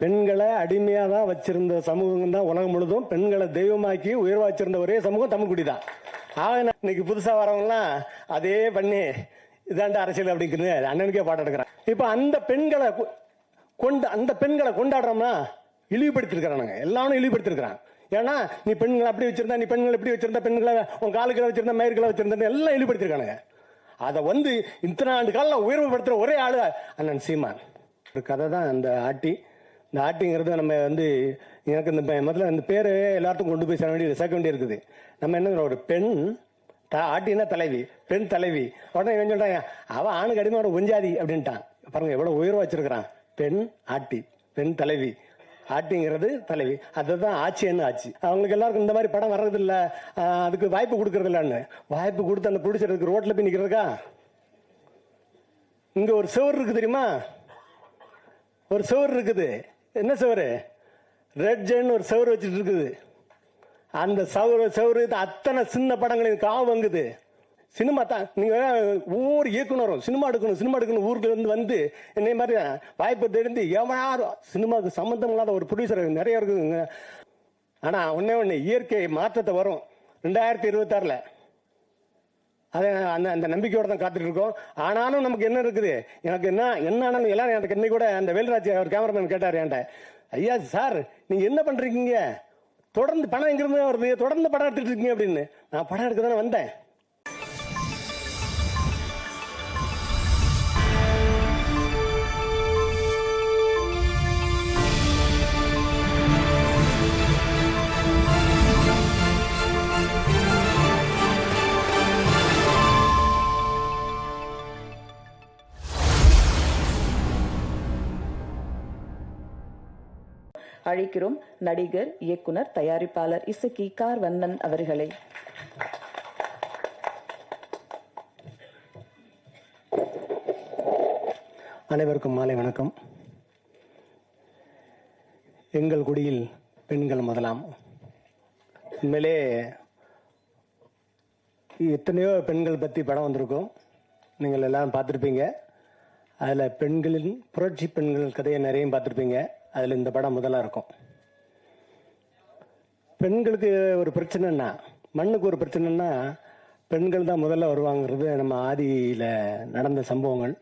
பெண்களை அடிமையாக தான் வச்சிருந்த சமூகம் தான் உலகம் முழுதும் பெண்களை தெய்வமாக்கி உயர்வா வச்சிருந்த ஒரே சமூகம் தமிழ்குடி தான் ஆக நான் இன்னைக்கு புதுசா வரவங்கலாம் அதே பண்ணி இதாண்ட அரசியல் அப்படிங்கிறது அண்ணனுக்கே பாட்டு எடுக்கிறான். இப்ப அந்த பெண்களை கொண்டு அந்த பெண்களை கொண்டாடுறோம்னா இழிவுபடுத்திருக்கிறானுங்க எல்லாரும் இழிவுபடுத்திருக்கிறான் ஏன்னா நீ பெண்களை அப்படி வச்சிருந்தா நீ பெண்களை எப்படி வச்சிருந்தா பெண்களை உன் காலுக்களை வச்சிருந்தா மயிர்களை வச்சிருந்தா எல்லாம் இழிவுபடுத்திருக்கானுங்க அதை வந்து இத்தனை ஆண்டு காலம் உயர்வுபடுத்துற ஒரே ஆளு அண்ணன் சீமான். ஒரு கதை தான் அந்த ஆட்டி. இந்த ஆட்டிங்கிறது நம்ம வந்து எனக்கு இந்த முதல்ல இந்த பேரு எல்லாத்துக்கும் கொண்டு போய் சேர வேண்டிய சேர்க்க வேண்டிய இருக்குது நம்ம என்ன ஒரு பெண் த- ஆட்டினா தலைவி பெண் தலைவி. உடனே இவன் சொல்றாங்க அவன் ஆணுக்கு அடிமையோட உஞ்சாதி அப்படின்ட்டான். பாருங்க எவ்வளவு உயர்வு வச்சிருக்கிறான். பெண் ஆட்டி. பெண் தலைவி. ஆட்டிங்கிறது தலைவி. அதுதான் ஆட்சின்னு ஆச்சு அவங்களுக்கு எல்லாருக்கும் இந்த மாதிரி படம் வர்றது இல்ல அதுக்கு வாய்ப்பு கொடுக்கறது இல்லைன்னு வாய்ப்பு கொடுத்து அந்த பிடிச்சிருக்கு ரோட்ல போய் நிக்கிறதுக்கா? இங்க ஒரு சுவர் இருக்கு தெரியுமா? ஒரு சுவர் இருக்குது. என்ன சவரு? ரெட் ஜென் ஒரு சவர் வச்சுட்டு இருக்குது அந்த சவர் சவுறு அத்தனை சின்ன படங்களையும் காவு வங்குது. சினிமா தான். நீங்கள் ஒவ்வொரு இயக்குனரும் சினிமா எடுக்கணும் சினிமா எடுக்கணும் ஊருக்கு வந்து என்னை மாதிரி வாய்ப்பு தெரிந்து எவனாரும் சினிமாவுக்கு சம்மந்தம் இல்லாத ஒரு ப்ரொடியூசர் நிறைய இருக்குதுங்க. ஆனால் ஒன்றே ஒன்று இயற்கை மாற்றத்தை வரும். ரெண்டாயிரத்தி இருபத்தாறில். அதை அந்த அந்த நம்பிக்கையோட தான் காத்துட்டு இருக்கோம். ஆனாலும் நமக்கு என்ன இருக்குது? எனக்கு என்ன என்ன ஆனாலும் எல்லாரும் எனக்கு இன்னைக்கு கூட அந்த வேல்ராஜ் அவர் கேமராமேன் கேட்டார் என்கிட்ட. ஐயா சார் நீங்க என்ன பண்றீங்க? தொடர்ந்து பணம் எங்கிருந்து வருது? தொடர்ந்து படம் எடுத்துட்டு இருக்கீங்க அப்படின்னு. நான் படம் எடுக்க தானே வந்தேன். அழைக்கிறோம் நடிகர் இயக்குனர் தயாரிப்பாளர் இசக்கி கார் வண்ணன் அவர்களை. அனைவருக்கும் மாலை வணக்கம். எங்கள் குடியில் பெண்கள் முதலாம். உண்மையிலே எத்தனையோ பெண்கள் பற்றி படம் வந்திருக்கும். நீங்கள் எல்லாம் பார்த்துருப்பீங்க. அதில் பெண்களின் புரட்சி பெண்கள் கதையை நிறைய பார்த்துருப்பீங்க. அதில் இந்த படம் முதலாக இருக்கும். பெண்களுக்கு ஒரு பிரச்சனைன்னா மண்ணுக்கு ஒரு பிரச்சனைன்னா பெண்கள் தான் முதல்ல வருவாங்கிறது நம்ம ஆதியில் நடந்த சம்பவங்கள்.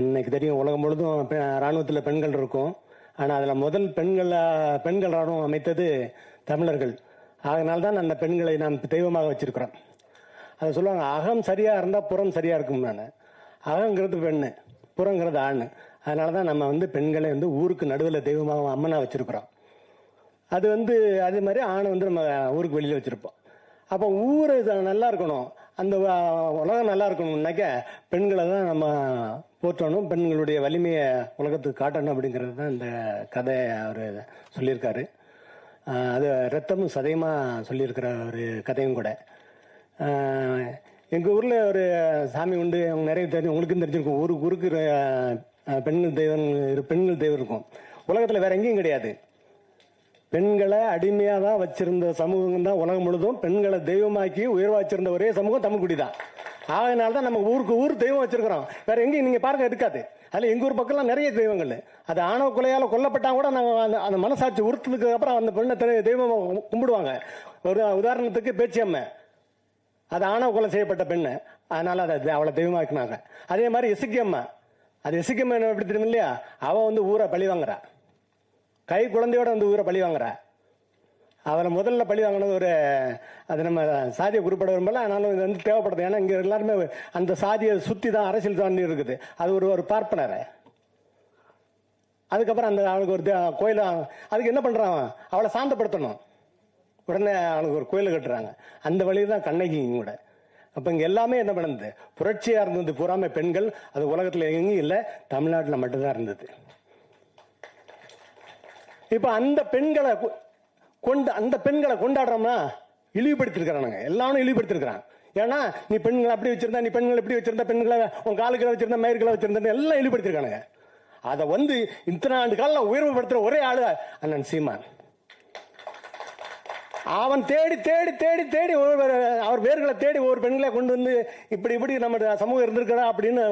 இன்னைக்கு தெரியும் உலகம் முழுதும் இராணுவத்தில் ராணுவத்தில் பெண்கள் இருக்கும். ஆனால் அதில் முதல் பெண்கள் பெண்கள் ராணுவம் அமைத்தது தமிழர்கள். அதனால தான் அந்த பெண்களை நாம் தெய்வமாக வச்சிருக்கிறோம். அதை சொல்லுவாங்க அகம் சரியாக இருந்தால் புறம் சரியாக இருக்கும் நான் அகங்கிறது பெண்ணு புறங்கிறது ஆண். அதனால தான் நம்ம வந்து பெண்களை வந்து ஊருக்கு நடுவில் தெய்வமாக அம்மனாக வச்சுருக்குறோம். அது வந்து அதே மாதிரி ஆணை வந்து நம்ம ஊருக்கு வெளியில் வச்சுருப்போம். அப்போ ஊர் நல்லா இருக்கணும். அந்த உலகம் நல்லா இருக்கணும்னாக்க பெண்களை தான் நம்ம போற்றணும். பெண்களுடைய வலிமையை உலகத்துக்கு காட்டணும் அப்படிங்கிறது தான் இந்த கதையை அவர் சொல்லியிருக்காரு. அது ரத்தமும் சதையுமா சொல்லியிருக்கிற ஒரு கதையும் கூட. எங்கள் ஊரில் ஒரு சாமி உண்டு. அவங்க நிறைய தெரியும் உங்களுக்கும் தெரிஞ்சிருக்கும். ஊருக்கு ஊருக்கு பெண்கள் தெய்வம் பெண்கள் தெய்வம் இருக்கும். உலகத்தில் வேற எங்கேயும் கிடையாது. பெண்களை அடிமையாக தான் வச்சிருந்த சமூகம் தான் உலகம் முழுதும் பெண்களை தெய்வமாக்கி உயர்வா வச்சிருந்த ஒரே சமூகம் தமிழ்குடி தான் ஆகையினால தான் நம்ம ஊருக்கு ஊர் தெய்வம் வச்சிருக்கிறோம். வேற எங்கேயும் நீங்கள் பாருங்க இருக்காது. அதில் எங்கள் ஊர் பக்கம்லாம் நிறைய தெய்வங்கள். அது ஆணவ கொலையால் கொல்லப்பட்டால் கூட நம்ம அந்த- அந்த மனசாட்சி உறுத்ததுக்கு அப்புறம் அந்த பெண்ணை தெய்வம் கும்பிடுவாங்க. ஒரு உதாரணத்துக்கு பேச்சியம்மை. அது ஆணவ கொலை செய்யப்பட்ட பெண்ணு. அதனால அதை அவளை தெய்வமாக்கினாங்க. அதே மாதிரி இசக்கியம்மா அது இசக்கியம்மா என்ன எப்படி தெரியும் இல்லையா அவன் வந்து ஊரை பழி வாங்குறா. கை குழந்தையோட வந்து ஊரை பழி வாங்குறா. அவரை முதல்ல பழி வாங்கினது ஒரு அது நம்ம சாதியை குறிப்பிட விரும்பல ஆனாலும் இது வந்து தேவைப்படுது. ஏன்னா இங்கே எல்லாருமே அந்த சாதியை சுற்றி தான் அரசியல் தாண்டி இருக்குது. அது ஒரு ஒரு பார்ப்பனர். அதுக்கப்புறம் அந்த அவனுக்கு ஒரு தே- அதுக்கு என்ன பண்ணுறான் அவளை சாந்தப்படுத்தணும். உடனே அவனுக்கு ஒரு கோயில் கட்டுறாங்க. அந்த வழியில் தான் கண்ணகி கூட. அப்போ இங்கே எல்லாமே என்ன பண்ணுது? புரட்சியாக இருந்தது பூராமல் பெண்கள். அது உலகத்தில் எங்கேயும் இல்லை தமிழ்நாட்டில் மட்டும்தான் இருந்தது. இப்போ அந்த பெண்களை கொ- கொண்டு அந்த பெண்களை கொண்டாடுறோம்னா இழிவுபடுத்திருக்கிறானுங்க. எல்லாரும் இழிவுபடுத்திருக்கிறான் ஏன்னா நீ பெண்களை அப்படி வச்சிருந்தா நீ பெண்களை எப்படி வச்சிருந்தா பெண்களை உன் காலுக்களை வச்சிருந்தா மயிர்களை வச்சிருந்தா எல்லாம் இழிவுபடுத்திருக்கானுங்க. அதை வந்து இத்தனை ஆண்டு காலில் உயர்வுபடுத்துகிற ஒரே ஆளு அண்ணன் சீமான். அவன் தேடி தேடி தேடி தேடி அவர் வேர்களை தேடி ஒவ்வொரு பெண்களை கொண்டு வந்து இப்படி இப்படி நம்ம சமூகம் இருந்திருக்கிறா அப்படின்னு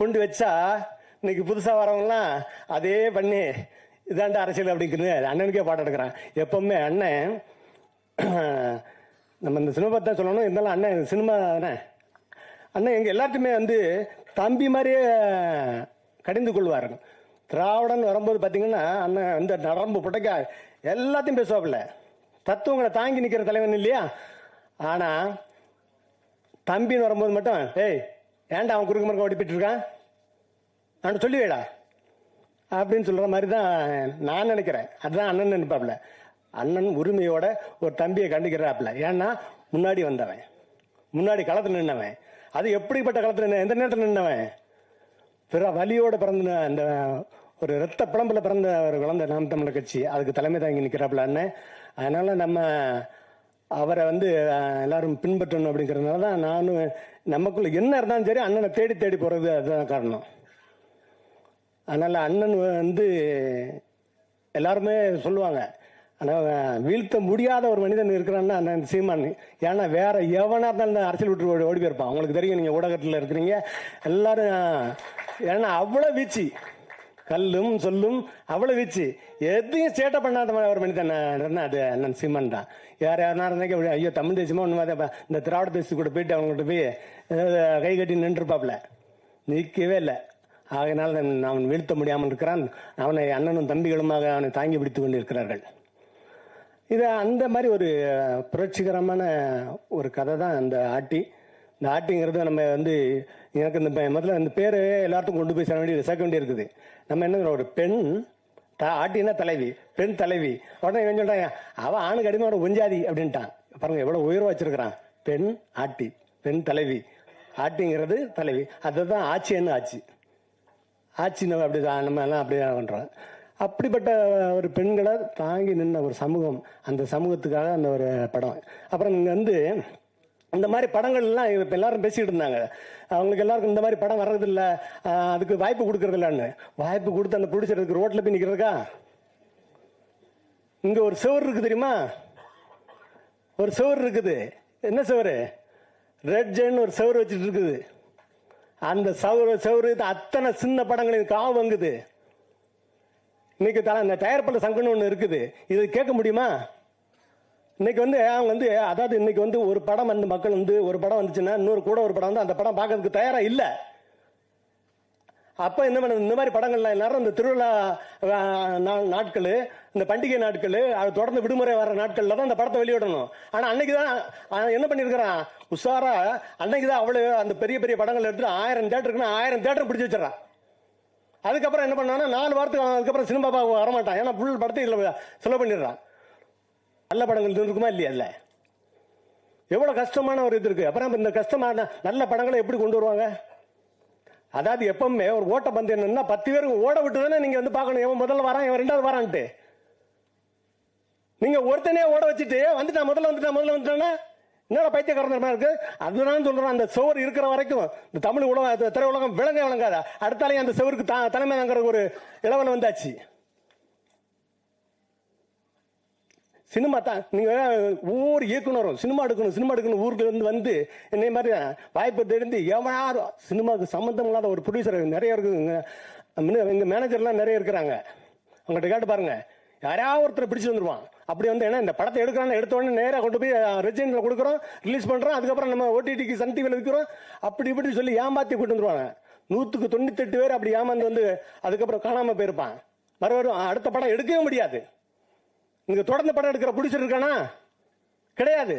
கொண்டு வச்சா இன்னைக்கு புதுசா வரவங்கலாம் அதே பண்ணி இதாண்ட அரசியல் அப்படிங்கிறது அண்ணனுக்கே பாடம் எடுக்கிறான். எப்பவுமே அண்ணன் நம்ம இந்த சினிமா தான் சொல்லணும். இருந்தாலும் அண்ணன் சினிமா தானே. அண்ணன் எங்க எல்லாத்தையுமே வந்து தம்பி மாதிரியே கடிந்து கொள்வாருங்க திராவிடன் வரும்போது பார்த்தீங்கன்னா அண்ணன் இந்த நரம்பு புடைக்க எல்லாத்தையும் பேசுவாப்புல. தத்துவங்களை தாங்கி நிற்கிற தலைவன் இல்லையா? ஆனா தம்பின்னு வரும்போது மட்டும் ஏய் ஏன்டா அவன் குறுக்கு மறுக்க ஓடிப்பிட்டு இருக்கான் நான் சொல்லி வைடா அப்படின்னு சொல்ற மாதிரி தான் நான் நினைக்கிறேன். அதுதான் அண்ணன் நினைப்பாப்ல. அண்ணன் உரிமையோட ஒரு தம்பியை கண்டுக்கிறாப்புல ஏன்னா முன்னாடி வந்தவன். முன்னாடி களத்தில் நின்னவன். அது எப்படிப்பட்ட களத்தில் நின்ன எந்த நேரத்தில் நின்னவன்? பிற வலியோட பிறந்த அந்த ஒரு ரத்த பிளம்புல பிறந்த ஒரு குழந்தை நாம் தமிழர் கட்சி அதுக்கு தலைமை தாங்கி நிற்கிறாப்புல அண்ணன். அதனால நம்ம அவரை வந்து எல்லாரும் பின்பற்றணும் அப்படிங்கிறதுனால தான் நானும் நமக்குள்ள என்ன இருந்தாலும் சரி அண்ணனை தேடி தேடி போகிறது அதுதான் காரணம். அதனால் அண்ணன் வந்து எல்லாருமே சொல்லுவாங்க ஆனால் வீழ்த்த முடியாத ஒரு மனிதன் இருக்கிறான்னா அண்ணன் சீமான். ஏன்னா வேற எவனாக இருந்தாலும் அரசியல் விட்டு ஓடி ஓடி போயிருப்பான். உங்களுக்கு தெரியும் நீங்கள் ஊடகத்தில் இருக்கிறீங்க. எல்லாரும் ஏன்னா அவ்வளோ வீச்சு கல்லும் சொல்லும் அவ்வளோ வீச்சு. எதையும் சேட்டை பண்ணாத ஒரு மனிதன் நான் அது அண்ணன் சீமான் தான். யார் யாருனா இருந்தாக்க ஐயோ தமிழ் தேசியமாக ஒன்று இந்த திராவிட தேசத்துக்கு கூட போயிட்டு அவங்ககிட்ட போய் கை கட்டி நின்றுப்பாப்ல நிற்கவே இல்லை. ஆகையினால் அவன் வீழ்த்த முடியாமல் இருக்கிறான். அவனை அண்ணனும் தம்பிகளுமாக அவனை தாங்கி விளித்துக் கொண்டு இருக்கிறார்கள் இது அந்த மாதிரி ஒரு புரட்சிகரமான ஒரு கதை தான் அந்த ஆட்டி. இந்த ஆட்டிங்கிறது நம்ம வந்து எனக்கு இந்த முதல்ல இந்த பேர் எல்லாத்துக்கும் கொண்டு போய் சேர வேண்டிய சேர்க்க வேண்டியிருக்குது நம்ம என்ன ஒரு பெண் த- ஆட்டினா தலைவி பெண் தலைவி. உடனே இவன் சொல்கிறாங்க அவன் ஆணுக்கு அடிமையோட உஞ்சாதி அப்படின்ட்டான். பாருங்க எவ்வளோ உயர்வா வச்சிருக்கிறான். பெண் ஆட்டி பெண் தலைவி. ஆட்டிங்கிறது தலைவி. அதுதான் ஆட்சின்னு ஆட்சி. ஆட்சி நம்ம அப்படிதான் நம்ம எல்லாம் அப்படி தான் பண்ணுறோம் அப்படிப்பட்ட ஒரு பெண்களை தாங்கி நின்ற ஒரு சமூகம் அந்த சமூகத்துக்காக அந்த ஒரு படம். அப்புறம் இங்கே வந்து இந்த மாதிரி படங்கள் எல்லாம் இப்ப எல்லாரும் பேசிட்டு இருந்தாங்க. அவங்களுக்கு எல்லாருக்கும் இந்த மாதிரி படம் வர்றது இல்ல அதுக்கு வாய்ப்பு கொடுக்கறதில்லன்னு. வாய்ப்பு கொடுத்து அந்த ப்ரொடியூசருக்கு ரோட்ல போய் நிக்கிறதுக்கா? இங்க ஒரு சுவர் இருக்கு தெரியுமா? ஒரு சுவர் இருக்குது. என்ன சுவர்? ரெட் ஜென் ஒரு சுவர் வச்சுட்டு இருக்குது. அந்த சவுறு சவுறு அத்தனை சின்ன படங்களையும் காவு வங்குது இன்னைக்கு தலை இந்த தயாரிப்பாளர் சங்கம்னு ஒன்று இருக்குது. இது கேட்க முடியுமா? இன்னைக்கு வந்து அவங்க வந்து அதாவது இன்னைக்கு வந்து ஒரு படம் வந்து மக்கள் வந்து ஒரு படம் வந்துச்சுன்னா இன்னொரு கூட ஒரு படம் வந்து அந்த படம் பார்க்கறதுக்கு தயாரா இல்ல. அப்ப என்ன பண்ண இந்த மாதிரி படங்கள்லாம் எல்லாரும் இந்த திருவிழா நாட்கள் இந்த பண்டிகை நாட்கள் அது தொடர்ந்து விடுமுறை வர நாட்கள்ல தான் அந்த படத்தை வெளியிடணும். ஆனா அன்னைக்கு தான் என்ன பண்ணிருக்கிறான்? உஷாரா அன்னைக்கு தான் அவ்வளவு அந்த பெரிய பெரிய படங்கள் எடுத்து ஆயிரம் தேட்டருக்குன்னா ஆயிரம் தேட்டர் பிடிச்சி வச்சிடறான். அதுக்கப்புறம் என்ன பண்ணானா நாலு வாரத்துக்கு அதுக்கப்புறம் சினிமா பார்க்க வரமாட்டான். ஏன்னா புல் படத்தை இதில் செலவு பண்ணிடுறான். நல்ல படங்கள் இது இருக்குமா இல்லையா? இல்ல. எவ்வளவு கஷ்டமான ஒரு இது இருக்கு. அப்புறம் இந்த கஷ்டமான நல்ல படங்களை எப்படி கொண்டு வருவாங்க? அதாவது எப்பவுமே ஒரு ஓட்ட பந்தயம் என்னன்னா பத்து பேருக்கு ஓட விட்டு தானே நீங்க வந்து பார்க்கணும். இவன் முதல்ல வரான் இவன் ரெண்டாவது வரான்ட்டு. நீங்க ஒருத்தனே ஓட வச்சுட்டு வந்துட்டா முதல்ல வந்துட்டா முதல்ல வந்துட்டானா என்னடா பைத்தியக்காரன் மாதிரி இருக்கு? அதுதான் சொல்றேன் அந்த சுவர் இருக்கிற வரைக்கும் இந்த தமிழ் உலகம் திரை உலகம் விளங்க விளங்காத? அடுத்தாலே அந்த சுவருக்கு தா- தலைமை தாங்கிற ஒரு இளவல் வந்தாச்சு. சினிமா தான். நீங்கள் ஒவ்வொரு இயக்குனரும் சினிமா எடுக்கணும் சினிமா எடுக்கணும் ஊருக்கு இருந்து வந்து என்னை மாதிரி வாய்ப்பு தெரிந்து எவனாரும் சினிமாவுக்கு சம்மந்தம் இல்லாத ஒரு ப்ரொடியூசர் நிறைய இருக்குதுங்க எங்க மேனேஜர்லாம் நிறைய இருக்கிறாங்க. அவங்ககிட்ட கேட்டு பாருங்க. யாராவது ஒருத்தர் பிடிச்சு வந்துருவான். அப்படி வந்து ஏன்னா இந்த படத்தை எடுக்கிறான்னு எடுத்த உடனே நேராக கொண்டு போய் ரெஜினில் கொடுக்குறோம் ரிலீஸ் பண்ணுறோம் அதுக்கப்புறம் நம்ம ஓடிடிக்கு சன் டிவியில் விற்கிறோம் அப்படி இப்படி சொல்லி ஏமாத்தி கூட்டு வந்துருவாங்க. நூற்றுக்கு தொண்ணூத்தெட்டு பேர் அப்படி ஏமாந்து வந்து அதுக்கப்புறம் காணாமல் போயிருப்பான். மறுபடியும் அடுத்த படம் எடுக்கவே முடியாது. இங்க தொடர்ந்து படம் எடுக்கிற ப்ரொடியூசர் இருக்கானா? கிடையாது.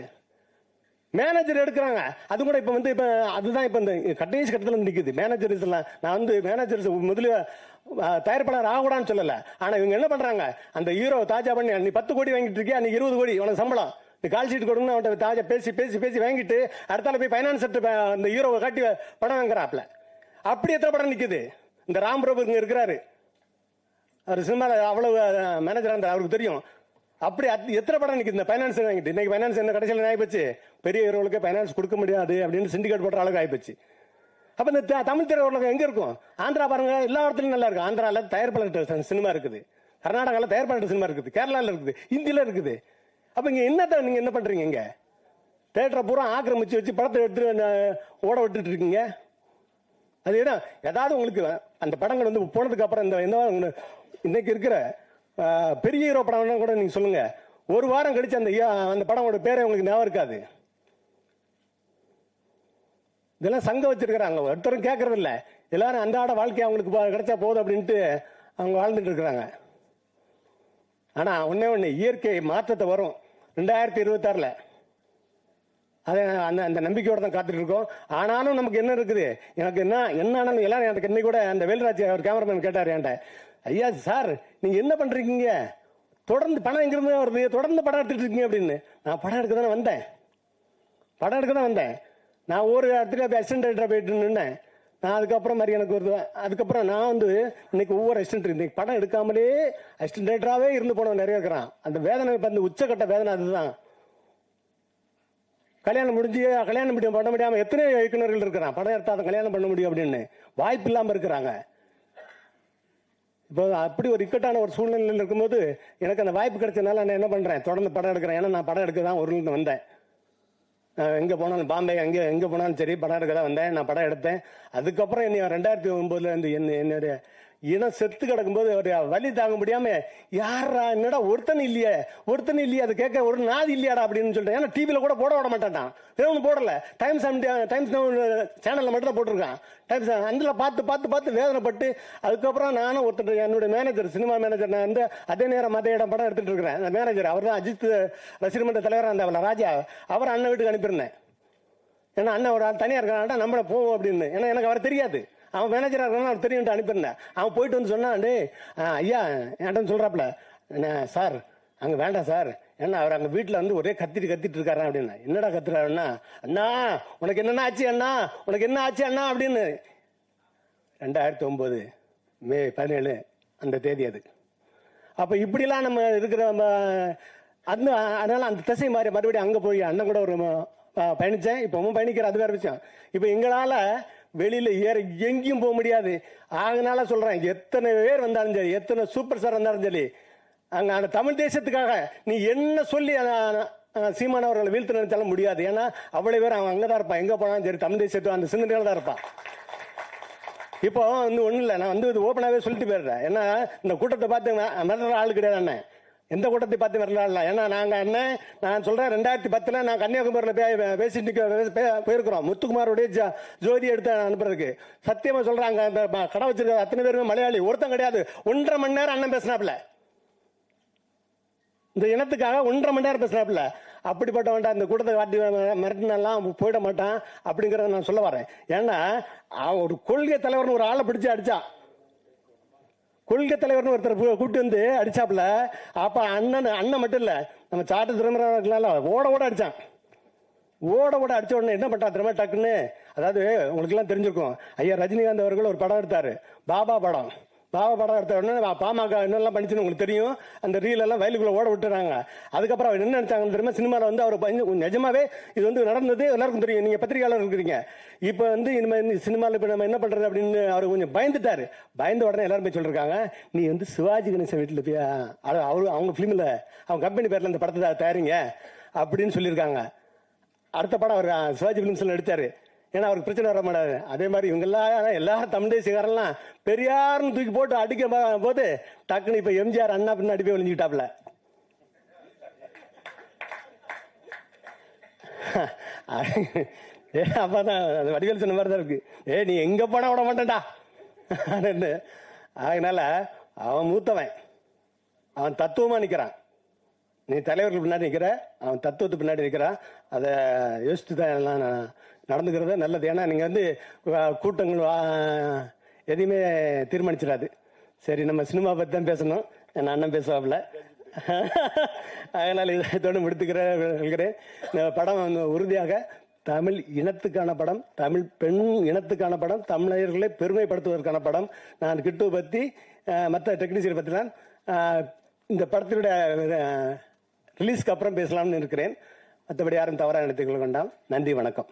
மேனேஜர் எடுக்கிறாங்க. அது கூட இப்போ வந்து இப்போ அதுதான் இப்போ இந்த கடைசி கட்டத்தில் நிற்குது மேனேஜர்ஸ் எல்லாம் நான் வந்து மேனேஜர்ஸ் முதல்ல தயாரிப்பாளர் ஆகக்கூடாதுன்னு சொல்லலை. ஆனால் இவங்க என்ன பண்ணுறாங்க அந்த ஹீரோ தாஜா பண்ணி நீ பத்து கோடி வாங்கிட்டு இருக்கியா? நீ இருபது கோடி உனக்கு சம்பளம். நீ கால் ஷீட் கொடுங்கன்னு அவன்கிட்ட தாஜா பேசி பேசி பேசி வாங்கிட்டு அடுத்தால போய் ஃபைனான்ஸ் அந்த ஹீரோவை காட்டி படம் வாங்குறாப்ல. அப்படி எத்தனை படம் நிற்குது இந்த ராம் பிரபு இங்கே இருக்கிறாரு. அவர் சினிமாவில் அவ்வளவு மேனேஜராக இருந்தார். அவருக்கு தெரியும். அப்படி எத்தனை படம் நிற்குது இந்த ஃபைனான்ஸ் வாங்கிட்டு? இன்னைக்கு ஃபைனான்ஸ் என்ன கடைசியில் ஆகிப்போச்சு பெரிய ஹீரோகளுக்கு ஃபைனான்ஸ் கொடுக்க முடியாது அப்படின்னு சிண்டிகேட் போடுற அளவுக்கு ஆகிப்போச்சு அப்போ இந்த தமிழ் திரையுலகம் எங்கே இருக்கும்? ஆந்திரா பாருங்க எல்லா இடத்துலையும் நல்லா இருக்கு. தயார் தயாரிப்பாளர் சினிமா இருக்குது. கர்நாடகால தயாரிப்பாளர் சினிமா இருக்குது. கேரளாவில் இருக்குது. இந்தியில் இருக்குது. அப்போ இங்கே என்னத்த நீங்கள் என்ன பண்ணுறீங்க இங்கே? தேட்டரை பூரா ஆக்கிரமிச்சு வச்சு படத்தை எடுத்து ஓட விட்டுட்டு இருக்கீங்க? அது என்ன? ஏதாவது உங்களுக்கு அந்த படங்கள் வந்து போனதுக்கு அப்புறம் இந்த என்ன இன்னைக்கு இருக்கிற பெரிய ஹீரோ படம்னா கூட நீங்க சொல்லுங்க. ஒரு வாரம் கழிச்சு அந்த அந்த படமோட பேரே உங்களுக்கு ஞாபகம் இருக்காது. இதெல்லாம் சங்கம் வச்சிருக்கிறாங்க. ஒருத்தரும் கேட்கறது இல்ல. எல்லாரும் அன்றாட வாழ்க்கை அவங்களுக்கு கிடைச்சா போதும் அப்படின்ட்டு அவங்க வாழ்ந்துட்டு இருக்கிறாங்க. ஆனா ஒண்ணே ஒண்ணு இயற்கை மாற்றத்தை வரும். ரெண்டாயிரத்தி இருபத்தாறில். அதை அந்த அந்த நம்பிக்கையோட தான் காத்துட்டு இருக்கோம். ஆனாலும் நமக்கு என்ன இருக்குது? எனக்கு என்ன என்ன ஆனாலும் எல்லாரும் எனக்கு இன்னைக்கு கூட அந்த வேல்ராஜ் அவர் கேமராமேன் கேட்டார் என்கிட்ட. ஐயா சார் நீங்க என்ன பண்றீங்க? தொடர்ந்து படம் எங்கிருந்து வருது? தொடர்ந்து படம் எடுத்துட்டு இருக்கீங்க அப்படின்னு. நான் படம் எடுக்க தானே வந்தேன். படம் எடுக்க தான் வந்தேன். நான் ஒரு இடத்துல அசிஸ்டன்ட் ரைட்டராக போயிட்டு நின்னேன். நான் அதுக்கப்புறம் மாதிரி எனக்கு ஒரு அதுக்கப்புறம் நான் வந்து இன்னைக்கு ஒவ்வொரு அசிஸ்டன்ட் இன்னைக்கு படம் எடுக்காமலே அசிஸ்டன்ட் ரைட்டராகவே இருந்து போனவன் நிறைய இருக்கிறான். அந்த வேதனை இப்போ அந்த உச்சக்கட்ட வேதனை அதுதான். கல்யாணம் முடிஞ்சு கல்யாணம் முடியும் பண்ண முடியாமல் எத்தனை இயக்குநர்கள் இருக்கிறான். படம் எடுத்தால் கல்யாணம் பண்ண முடியும் அப்படின்னு. வாய்ப்பு இல்லாமல் இருக்கிறாங்க. இப்போ அப்படி ஒரு இக்கட்டான ஒரு சூழ்நிலையில் இருக்கும்போது எனக்கு அந்த வாய்ப்பு கிடைச்சதுனால நான் என்ன பண்ணுறேன் தொடர்ந்து படம் எடுக்கிறேன். ஏன்னா நான் படம் எடுக்க தான் ஒரு வந்தேன் எங்கே போனாலும் பாம்பே அங்கே எங்கே போனாலும் சரி படம் எடுக்க தான் வந்தேன். நான் படம் எடுத்தேன். அதுக்கப்புறம் என்னை ரெண்டாயிரத்தி ஒம்போதுல இருந்து என்ன என்னுடைய இனம் செத்து கிடக்கும்போது ஒரு வலி தாங்க முடியாம யாரா என்னடா ஒருத்தன் இல்லையே ஒருத்தன் இல்லையே அதை கேட்க ஒரு நாதி இல்லையாடா? அப்படின்னு சொல்லிட்டு ஏன்னா டிவியில் கூட போட விட மாட்டான் வேணும் போடல. டைம்ஸ் டைம்ஸ் சேனல்ல மட்டும் தான் போட்டிருக்கான். டைம்ஸ் அதில் பார்த்து பார்த்து பார்த்து வேதனைப்பட்டு அதுக்கப்புறம் நானும் ஒருத்தர் என்னுடைய மேனேஜர் சினிமா மேனேஜர் நான் வந்து அதே நேரம் அதே இடம் படம் எடுத்துட்டு இருக்கிறேன். அந்த மேனேஜர் அவர் தான் அஜித் ரசிகர் மன்ற தலைவராக இருந்தவன் ராஜா அவர் அண்ணன் வீட்டுக்கு அனுப்பியிருந்தேன். ஏன்னா அண்ணன் ஒரு தனியாக இருக்கிறான்டா நம்மளை போவோம் அப்படின்னு. ஏன்னா எனக்கு அவர் தெரியாது. அவன் மேனேஜரா இருக்கான்னு அவன் தெரியும் அனுப்பியிருந்தேன். அவன் போயிட்டு வந்து சொன்னான் ஐயா என்கிட்ட சொல்றாப்ல. சார் அங்க வேண்டாம் சார். ஏன்னா அவர் அங்க வீட்டுல வந்து ஒரே கத்திட்டு கத்திட்டு இருக்காரா? அப்படின்னு. என்னடா கத்துறாருன்னா? அண்ணா உனக்கு என்னென்ன ஆச்சு அண்ணா? உனக்கு என்ன ஆச்சு அண்ணா? அப்படின்னு. ரெண்டாயிரத்தி ஒன்பது மே பதினேழு அந்த தேதி அது. அப்ப இப்படிலாம் நம்ம இருக்கிற நம்ம அந்த அதனால அந்த திசை மாறி மறுபடியும் அங்க போய் அண்ணன் கூட ஒரு ப- பயணிச்சேன். இப்பவும் பயணிக்கிற அது வேற விஷயம். இப்ப எங்களால வெளியில ஏற எங்கேயும் போக முடியாது. அதனால சொல்றேன் எத்தனை பேர் வந்தாலும் சரி எத்தனை சூப்பர் ஸ்டார் வந்தாலும் சரி அங்க அந்த தமிழ் தேசத்துக்காக நீ என்ன சொல்லி சீமான் அவர்களை வீழ்த்து நினைச்சாலும் முடியாது. ஏன்னா அவ்வளவு பேர் அவன் அங்கதான் இருப்பான். எங்க போனாலும் சரி தமிழ் தேசத்து அந்த சிந்தனையில தான் இருப்பான். இப்போ வந்து ஒன்றும் இல்லை நான் வந்து இது ஓப்பனாகவே சொல்லிட்டு போயிடுறேன். ஏன்னா இந்த கூட்டத்தை பார்த்து மிரட்டுற ஆள் கிடையாது அண்ணன். எந்த கூட்டத்தை பார்த்து வரலாம் ஏன்னா நாங்கள் அண்ணன் நான் சொல்கிறேன் ரெண்டாயிரத்தி பத்தில் நான் கன்னியாகுமரியில் பே- பேசிட்டு போயிருக்கிறோம். முத்துக்குமாரோடைய ஜ- ஜோதி எடுத்து அனுப்புறதுக்கு. சொல்கிறேன் அங்கே அந்த கடை வச்சிருக்க அத்தனை பேருமே மலையாளி. ஒருத்தன் கிடையாது. ஒன்றரை மணி நேரம் அண்ணன் பேசினாப்ல இந்த இனத்துக்காக ஒன்றரை மணி நேரம் பேசினாப்புல. அப்படிப்பட்ட வேண்டாம் இந்த கூட்டத்தை காட்டி மிரட்டினெல்லாம் போயிட மாட்டான் அப்படிங்கிறத நான் சொல்ல வரேன். ஏன்னா ஒரு கொள்கை தலைவர்னு ஒரு ஆளை பிடிச்சி அடிச்சா கொள்கை தலைவர்னு ஒருத்தர் கூப்பிட்டு வந்து அடிச்சாப்புல. அப்ப அண்ணன் அண்ணன் மட்டும் இல்ல நம்ம சாட்டு திருமணம் ஓட ஓட அடிச்சான். ஓட ஓட அடிச்ச உடனே என்ன பண்ணா திரும்ப டக்குன்னு? அதாவது உங்களுக்கு எல்லாம் தெரிஞ்சிருக்கும். ஐயா ரஜினிகாந்த் அவர்கள் ஒரு படம் எடுத்தாரு. பாபா படம். பாவ படம் எடுத்த உடனே பாமக என்னெல்லாம் பண்ணிச்சுன்னு உங்களுக்கு தெரியும். அந்த ரீல் எல்லாம் வயலுக்குள்ள ஓட விட்டுறாங்க. அதுக்கப்புறம் அவர் என்ன நினைச்சாங்கன்னு தெரியுமா? சினிமாவில் வந்து அவர் பயந்து- நிஜமாவே இது வந்து நடந்தது எல்லாருக்கும் தெரியும். நீங்க பத்திரிகையாளர் இருக்கிறீங்க. இப்போ வந்து இனிமேல் இந்த சினிமாவில் இப்போ நம்ம என்ன பண்றது அப்படின்னு அவர் கொஞ்சம் பயந்துட்டாரு. பயந்த உடனே எல்லாரும் போய் சொல்லிருக்காங்க நீ வந்து சிவாஜி கணேசன் வீட்டில் போய் அது அவரு அவங்க ஃபிலிமில் அவங்க கம்பெனி பேரில் இந்த படத்தை தயாரிங்க. அப்படின்னு சொல்லியிருக்காங்க. அடுத்த படம் அவர் சிவாஜி ஃபிலிம்ஸில் எடுத்தார் ஏன்னா அவருக்கு பிரச்சனை வர மாட்டாது அதே மாதிரி இவங்க எல்லாரும் தமிழ் தேசியக்காரெல்லாம் பெரியார்னு தூக்கி போட்டு அடிக்க போது டக்குன்னு இப்போ எம்ஜிஆர் அண்ணா பின்னாடி போய் ஒளிஞ்சுக்கிட்டாப்ல ஏ அப்பதான் அது வடிவேல் சொன்ன மாதிரி தான் இருக்கு. ஏ நீ எங்கே போனால் விட மாட்டேன்டா. அதனால அவன் மூத்தவன். அவன் தத்துவமாக நிற்கிறான் நீ தலைவர்கள் பின்னாடி நிற்கிற அவன் தத்துவத்துக்கு பின்னாடி நிற்கிறான் அதை யோசித்து தான் எல்லாம் நான் நடந்துக்கிறது நல்லது. ஏன்னா நீங்கள் வந்து கூட்டங்கள் வா- எதையுமே தீர்மானிச்சிடாது. சரி நம்ம சினிமா பற்றி தான் பேசணும். என் அண்ணன் பேசுவாப்ல அதனால் இதோடு முடித்துக்கிறேன் இந்த படம் உறுதியாக தமிழ் இனத்துக்கான படம் தமிழ் பெண் இனத்துக்கான படம் தமிழர்களை பெருமைப்படுத்துவதற்கான படம். நான் கிட்டு பற்றி மற்ற டெக்னீஷியன் பற்றிலாம் இந்த படத்தினுடைய ரிலீஸ்க்கு அப்புறம் பேசலாம்னு இருக்கிறேன். மற்றபடி யாரும் தவறாக எடுத்துக்கொள்ள வேண்டாம். நன்றி வணக்கம்.